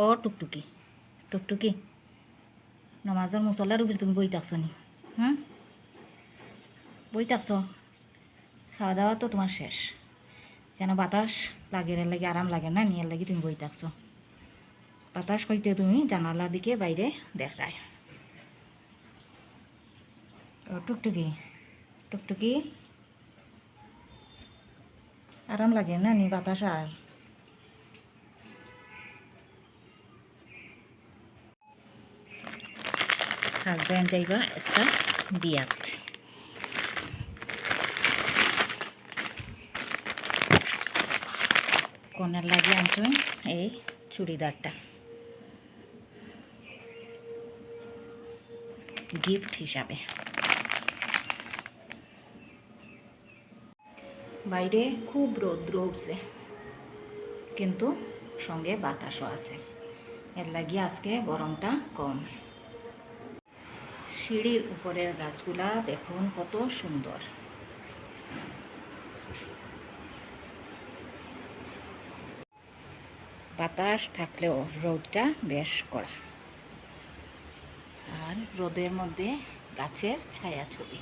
ও টুকটুকি। টুকটুকি। নমাজের মশলার উপরে তুমি বই থাকছো নি? হুম বই থাকছো। খাওয়া দাওয়া তো তোমার শেষ। কেন বাতাস লাগে এর লাগে আরাম লাগে না নিয়ে লাগে তুমি বই থাকছো। বাতাস হইতে তুমি জানালা দিকে বাইরে দেখায় টুকটুকি। টুকটুকি। আরাম লাগে না নি বাতাস আর হাজব্যান্ড যাইবা একটা বিয়াত। কনের লাগে আনছো এই চুড়িদারটা। গিফট হিসাবে। বাইরে খুব রৌদ্র উঠছে, কিন্তু সঙ্গে বাতাসও আছে। এর লাগিয়ে আজকে গরমটা কম। সিঁড়ির উপরের গাছগুলা দেখুন কত সুন্দর। বাতাস থাকলেও রোদটা বেশ কড়া। আর রোদের মধ্যে গাছের ছায়া ছবি